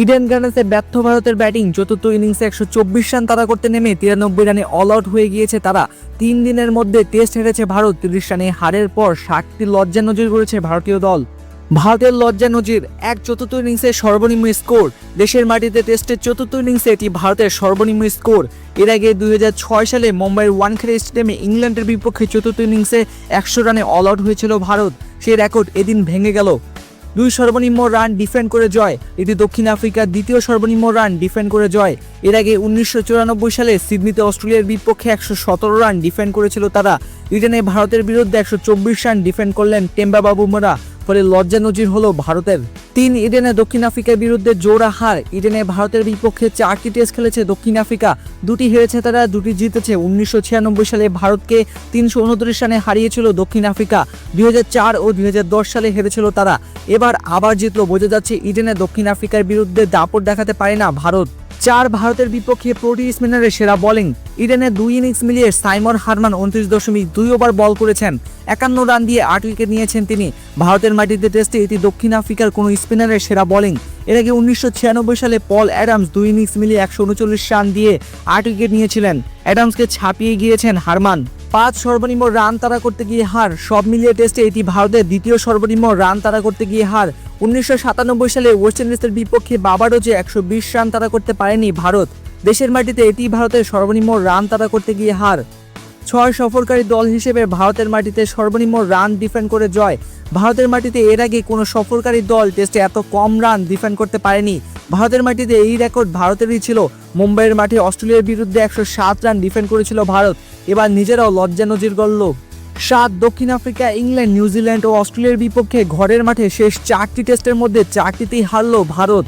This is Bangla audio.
ইডেন গার্ডেন্সে ব্যর্থ ভারতের ব্যাটিং। চতুর্থ ইনিংসে একশো চব্বিশ রান তারা করতে নেমে তিরানব্বই রানে অল আউট হয়ে গিয়েছে তারা। তিন দিনের মধ্যে টেস্ট হেরেছে ভারত। তিরিশ রানে হারের পর সাতটি লজ্জা নজির করেছে ভারতীয় দল। ভারতের লজ্জা নজির, এক চতুর্থ ইনিংসে সর্বনিম্ন স্কোর দেশের মাটিতে টেস্টের চতুর্থ ইনিংসে এটি ভারতের সর্বনিম্ন স্কোর এর আগে দুই হাজার ছয় সালে মুম্বাইয়ের ওয়ানখেড়ে স্টেডিয়ামে ইংল্যান্ডের বিপক্ষে চতুর্থ ইনিংসে একশো রানে অল আউট হয়েছিল ভারত। সেই রেকর্ড এদিন ভেঙে গেল। দুই সর্বনিম্ন রান ডিফেন্ড করে জয়। এটি দক্ষিণ আফ্রিকার দ্বিতীয় সর্বনিম্ন রান ডিফেন্ড করে জয়। এর আগে উনিশশো চুরানব্বই সালে সিডনিতে অস্ট্রেলিয়ার বিপক্ষে একশো সতেরো রান ডিফেন্ড করেছিল তারা। ইডেনে ভারতের বিরুদ্ধে একশো চব্বিশ রান ডিফেন্ড করলেন টেম্বা বুমরা ফলে লজ্জা নজির হলো ভারতের। তিন ইডেনে দক্ষিণ আফ্রিকার বিরুদ্ধে জোড়া হার। ইডেনে ভারতের বিপক্ষে চারটি টেস্ট খেলেছে দক্ষিণ আফ্রিকা। দুটি হেরেছে তারা, দুটি জিতেছে। উনিশশো ছিয়ানব্বই সালে ভারতকে তিনশো উনত্রিশ রানে হারিয়েছিল দক্ষিণ আফ্রিকা। দুই হাজার চার ও দুই হাজার দশ সালে হেরেছিল তারা। এবার আবার জিতলো। বোঝা যাচ্ছে ইডেনে দক্ষিণ আফ্রিকার বিরুদ্ধে দাপট দেখাতে পারে না ভারত। চার ভারতের বিপক্ষে প্রোটি স্পিনারের সেরা বোলিং ইডেনে দুই ইনিংস মিলিয়ে সাইমন হারমান উনত্রিশ দশমিক দুই ওভার বল করেছেন। একান্ন রান দিয়ে আট উইকেট নিয়েছেন তিনি। ভারতের মাটিতে টেস্টে এটি দক্ষিণ আফ্রিকার কোনো স্পিনারের সেরা বোলিং এর আগে উনিশশো ছিয়ানব্বই সালে পল অ্যাডামস দুই ইনিংস মিলিয়ে একশো উনচল্লিশ রান দিয়ে আট উইকেট নিয়েছিলেন। অ্যাডামসকে ছাপিয়ে গিয়েছেন হারমান। পাঁচ সর্বনিম্ন রান তারা করতে গিয়ে হার। সব মিলিয়ে টেস্টে এটি ভারতের দ্বিতীয় সর্বনিম্ন রান তারা করতে গিয়ে হার। উনিশশো সাতানব্বই সালে ওয়েস্ট ইন্ডিজের বিপক্ষে বাবারোজে একশো বিশ রান তারা করতে পারেনি ভারত। দেশের মাটিতে এটি ভারতের সর্বনিম্ন রান তারা করতে গিয়ে হার। ছয় সফরকারী দল হিসেবে ভারতের মাটিতে সর্বনিম্ন রান ডিফেন্ড করে জয়। ভারতের মাটিতে এর আগে কোনো সফরকারী দল টেস্টে এত কম রান ডিফেন্ড করতে পারেনি। ভারতের মাটিতে এই রেকর্ড ভারতেরই ছিল। মুম্বাইয়ের মাঠে অস্ট্রেলিয়ার বিরুদ্ধে একশো সাত রান ডিফেন্ড করেছিল ভারত। এবার নিজেরাও লজ্জা নজির গড়ল সাত দক্ষিণ আফ্রিকা, ইংল্যান্ড, নিউজিল্যান্ড ও অস্ট্রেলিয়ার বিপক্ষে ঘরের মাঠে শেষ চারটি টেস্টের মধ্যে চারটিতেই হারল ভারত।